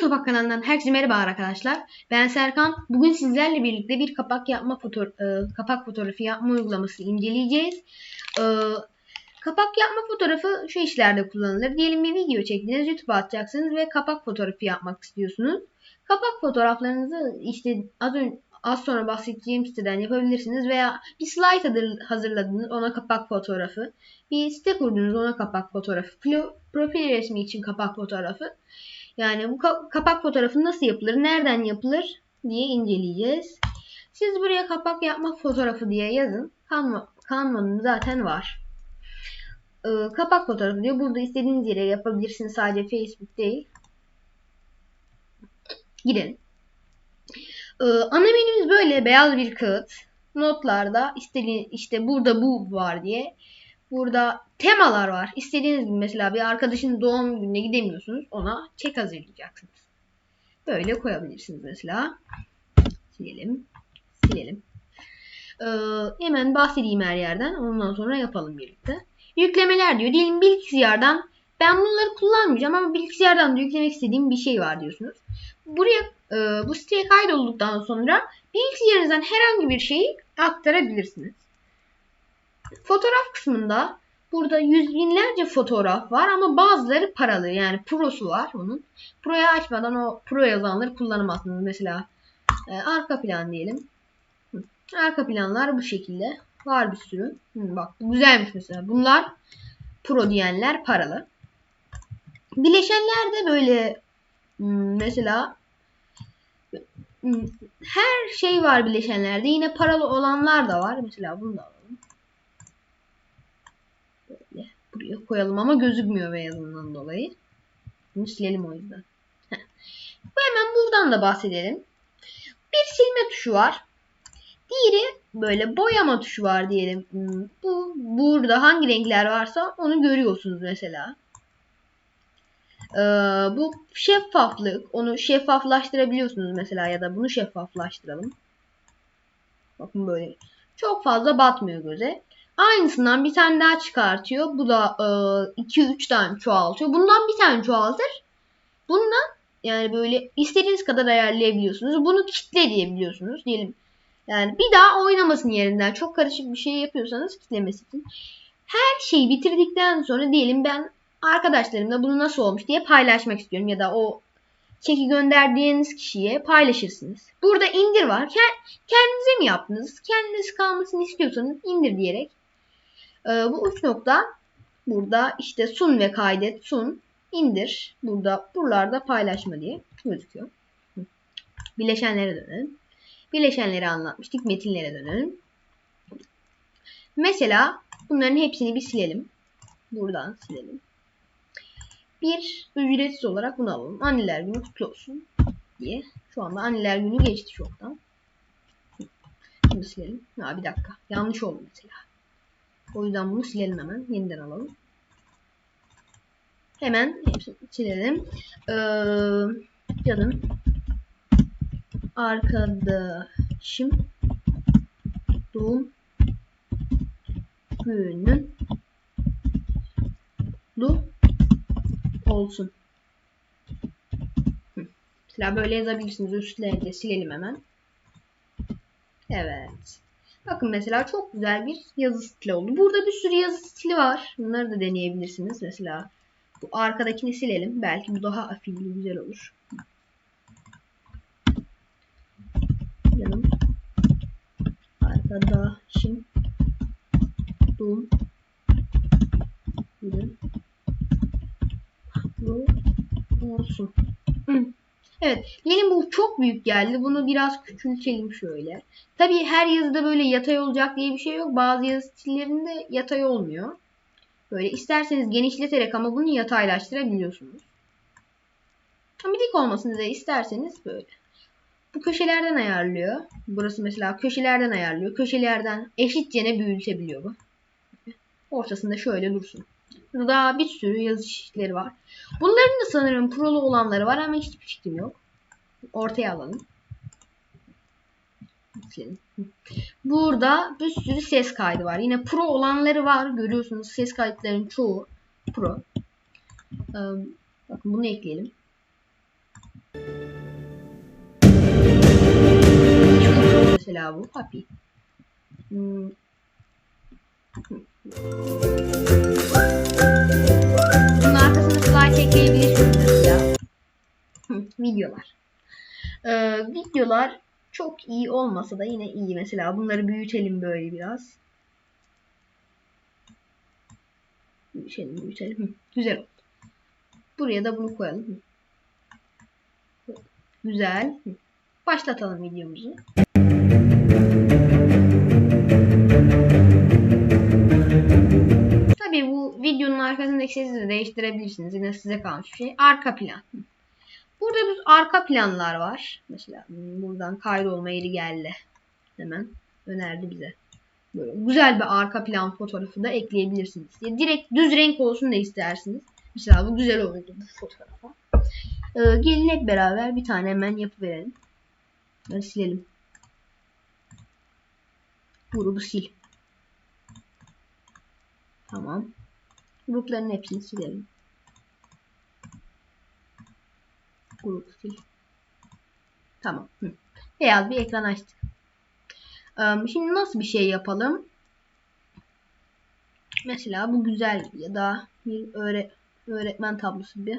Topak kanalından herkese merhaba arkadaşlar. Ben Serkan. Bugün sizlerle birlikte bir kapak yapma fotoğraf, e, kapak fotoğrafı yapma uygulaması inceleyeceğiz. E, kapak yapma fotoğrafı şu işlerde kullanılır. Diyelim bir video çektiniz, YouTube'a atacaksınız ve kapak fotoğrafı yapmak istiyorsunuz. Kapak fotoğraflarınızı işte az önce az sonra bahsedeceğim siteden yapabilirsiniz veya bir slide hazırladınız ona kapak fotoğrafı, bir site kurdunuz ona kapak fotoğrafı, profil resmi için kapak fotoğrafı. Yani bu kapak fotoğrafı nasıl yapılır, nereden yapılır diye inceleyeceğiz. Siz buraya kapak yapma fotoğrafı diye yazın. Canva, Canva'nın zaten var. Ee, kapak fotoğrafı diyor. Burada istediğiniz yere yapabilirsiniz. Sadece Facebook değil. Gidelim. Ee, ana menümüz böyle beyaz bir kağıt. Notlarda istediğiniz işte burada bu var diye. Burada temalar var. İstediğiniz gibi mesela bir arkadaşın doğum gününe gidemiyorsunuz. Ona çek hazırlayacaksınız. Böyle koyabilirsiniz mesela. Silelim. Silelim. Ee, hemen bahsedeyim her yerden. Ondan sonra yapalım birlikte. Yüklemeler diyor. Diyelim bilgisayardan ben bunları kullanmayacağım ama bilgisayardan da yüklemek istediğim bir şey var diyorsunuz. Buraya e, bu siteye kaydolduktan sonra bilgisayarınızdan herhangi bir şeyi aktarabilirsiniz. Fotoğraf kısmında burada yüz binlerce fotoğraf var ama bazıları paralı yani prosu var onun. Pro'yu açmadan o pro yazanları kullanamazsınız. Mesela e, arka plan diyelim. Arka planlar bu şekilde. Var bir sürü. Hı, bak güzelmiş mesela. Bunlar pro diyenler paralı. Bileşenler de böyle mesela her şey var bileşenlerde. Yine paralı olanlar da var. Mesela bunu da alalım. Böyle buraya koyalım ama gözükmüyor beyazından dolayı. Bunu silelim o yüzden. Heh. Hemen buradan da bahsedelim. Bir silme tuşu var. Diğeri böyle boyama tuşu var diyelim. Hmm, bu burada hangi renkler varsa onu görüyorsunuz mesela. Ee, bu şeffaflık. Onu şeffaflaştırabiliyorsunuz mesela ya da bunu şeffaflaştıralım. Bakın böyle. Çok fazla batmıyor göze. Aynısından bir tane daha çıkartıyor. Bu da 2-3 e, tane çoğaltıyor. Bundan bir tane çoğaltır. Bundan yani böyle istediğiniz kadar ayarlayabiliyorsunuz. Bunu kitle diyebiliyorsunuz. Diyelim yani bir daha oynamasın yerinden. Çok karışık bir şey yapıyorsanız kitlemesi için. Her şeyi bitirdikten sonra diyelim ben arkadaşlarımla bunu nasıl olmuş diye paylaşmak istiyorum. Ya da o çeki gönderdiğiniz kişiye paylaşırsınız. Burada indir var. Kendinize mi yaptınız? Kendiniz kalmasını istiyorsanız indir diyerek. Ee, bu üç nokta burada işte sun ve kaydet sun indir. Burada buralarda paylaşma diye gözüküyor. Bileşenlere dönelim. Bileşenleri anlatmıştık. Metinlere dönelim. Mesela bunların hepsini bir silelim. Buradan silelim. Bir ücretsiz olarak bunu alalım. Anneler günü kutlu olsun diye. Şu anda anneler günü geçti çoktan. Bunu silelim. Ha bir dakika. Yanlış oldu mesela. O yüzden bunu silelim hemen. Yeniden alalım. Hemen silelim. Ee, canım arkadaşım doğum günün kutlu olsun. Mesela böyle yazabilirsiniz. Üstlerine de silelim hemen. Evet. Bakın mesela çok güzel bir yazı stili oldu. Burada bir sürü yazı stili var. Bunları da deneyebilirsiniz. Mesela bu arkadakini silelim. Belki bu daha afilli güzel olur. Yanım. Arkadaşım. Doğum. Günün olsun. Evet. Benim bu çok büyük geldi. Bunu biraz küçültelim şöyle. Tabii her yazıda böyle yatay olacak diye bir şey yok. Bazı yazı stillerinde yatay olmuyor. Böyle isterseniz genişleterek ama bunu yataylaştırabiliyorsunuz. Ama dik olmasını da isterseniz böyle. Bu köşelerden ayarlıyor. Burası mesela köşelerden ayarlıyor. Köşelerden eşitcene büyütebiliyor bu. Ortasında şöyle dursun daha bir sürü yazış işleri var. Bunların da sanırım prolu olanları var ama hiçbir fikrim yok. Ortaya alalım. Burada bir sürü ses kaydı var. Yine pro olanları var. Görüyorsunuz ses kayıtların çoğu pro. Ee, bakın bunu ekleyelim. Mesela bu happy. Hmm. Bunun arkasına slide ekleyebilirsiniz mesela. Videolar. Ee, videolar çok iyi olmasa da yine iyi. Mesela bunları büyütelim böyle biraz. Büyütelim büyütelim. Güzel oldu. Buraya da bunu koyalım. Güzel. Başlatalım videomuzu. Tabii bu videonun arkasındaki sesi de değiştirebilirsiniz. Yine size kalmış bir şey. Arka plan. Burada biz arka planlar var. Mesela buradan kaydolma yeri geldi. Hemen önerdi bize. Böyle güzel bir arka plan fotoğrafı da ekleyebilirsiniz. Ya direkt düz renk olsun da istersiniz. Mesela bu güzel oldu bu fotoğrafa. Ee, gelin hep beraber bir tane hemen yapıverelim. Ben silelim. Grubu sil. Tamam. Grupların hepsini silelim. Grup sil. Tamam. Hı. Beyaz bir ekran açtık. Ee, Şimdi nasıl bir şey yapalım? Mesela bu güzel ya da bir öğre öğretmen tablosu bir.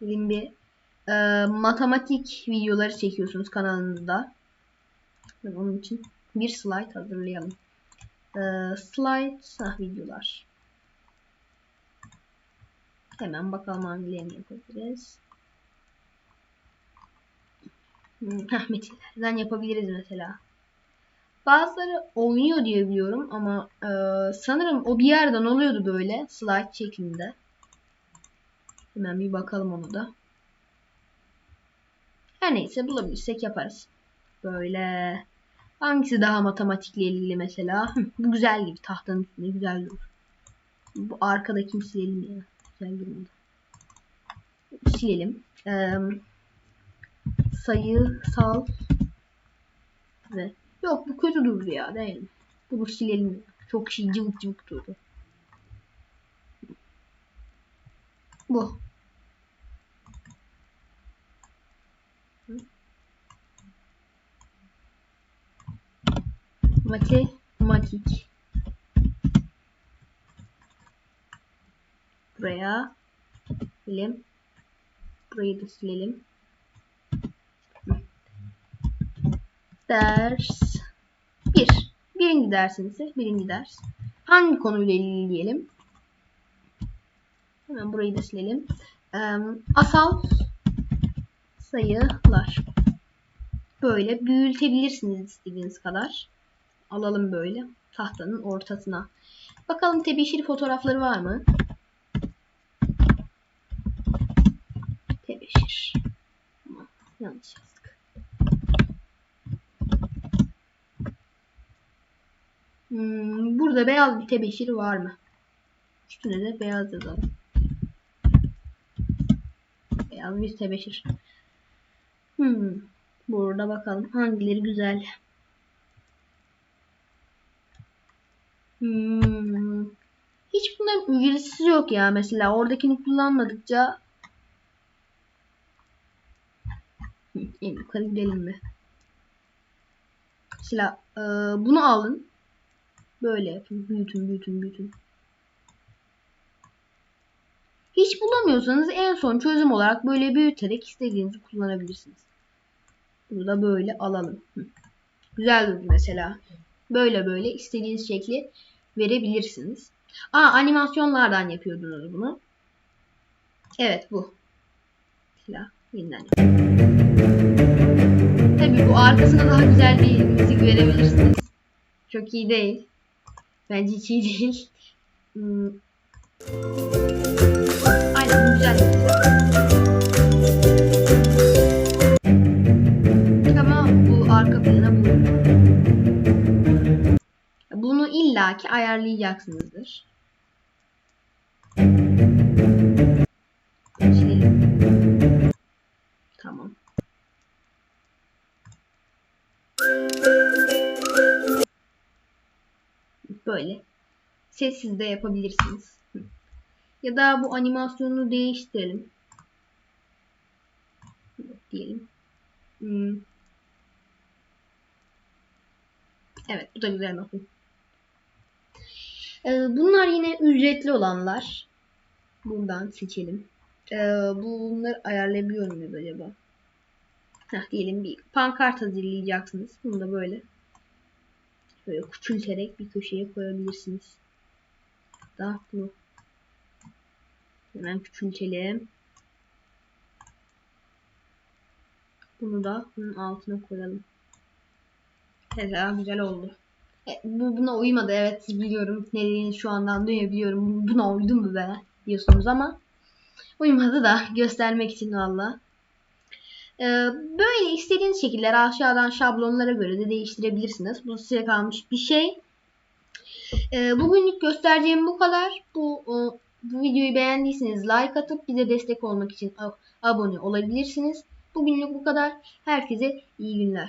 Diyelim bir e, matematik videoları çekiyorsunuz kanalınızda. Ve onun için bir slide hazırlayalım. E, slide ah, videolar. Hemen bakalım hangilerini yapabiliriz. Hmm, heh, metinlerden yapabiliriz mesela. Bazıları oynuyor diye biliyorum ama e, sanırım o bir yerden oluyordu böyle slide şeklinde. Hemen bir bakalım onu da. Her neyse bulabilirsek yaparız. Böyle. Hangisi daha matematikle ilgili mesela? Bu güzel gibi tahtanın üstünde güzel durur. Bu arkadakini silelim ya. Güzel durmadı. Silelim. Ee, sayısal ve yok bu kötü durdu ya değil mi? Bunu silelim. Çok şey cıvık cıvık durdu. Bu. Matematik. Buraya silelim. Burayı da silelim. Ders 1. Birinci dersin ise birinci ders. Hangi konuyla ilgili diyelim? Hemen burayı da silelim. Asal sayılar. Böyle büyütebilirsiniz istediğiniz kadar. Alalım böyle tahtanın ortasına. Bakalım tebeşir fotoğrafları var mı? Tebeşir. Ama yanlış yazdık. Hmm, burada beyaz bir tebeşir var mı? Üstüne de beyaz yazalım. Beyaz bir tebeşir. Hmm. Burada bakalım hangileri güzel. Hmm. Hiç bunların ücretsiz yok ya. Mesela oradakini kullanmadıkça Hı, en yukarı gidelim mi? Mesela e, bunu alın. Böyle yapın. Büyütün, büyütün, büyütün. Hiç bulamıyorsanız en son çözüm olarak böyle büyüterek istediğinizi kullanabilirsiniz. Bunu da böyle alalım. Güzel durdu mesela. Böyle böyle istediğiniz şekli verebilirsiniz. Aa animasyonlardan yapıyordunuz bunu. Evet bu. Mesela yeniden. Tabii bu arkasına daha güzel bir müzik verebilirsiniz. Çok iyi değil. Bence hiç iyi değil. Hmm. Aynen güzel. Ama bu arka plana bu. Bunu illaki ayarlayacaksınızdır. Böyle. Sessiz de yapabilirsiniz. Ya da bu animasyonu değiştirelim. Diyelim. Hmm. Evet bu da güzel bakın. Ee, bunlar yine ücretli olanlar. Buradan seçelim. Ee, bunları ayarlayabiliyor muyuz acaba? Heh, diyelim bir pankart hazırlayacaksınız. Bunu da böyle böyle küçülterek bir köşeye koyabilirsiniz. Daha bunu hemen küçültelim. Bunu da bunun altına koyalım. Mesela güzel oldu. E, bu buna uymadı evet biliyorum. Ne dediğini şu anda anlayabiliyorum. Buna uydu mu be diyorsunuz ama uymadı da göstermek için valla. Ee, böyle istediğiniz şekilleri aşağıdan şablonlara göre de değiştirebilirsiniz. Bu size kalmış bir şey. Ee, bugünlük göstereceğim bu kadar. Bu, o, bu videoyu beğendiyseniz like atıp bize destek olmak için abone olabilirsiniz. Bugünlük bu kadar. Herkese iyi günler.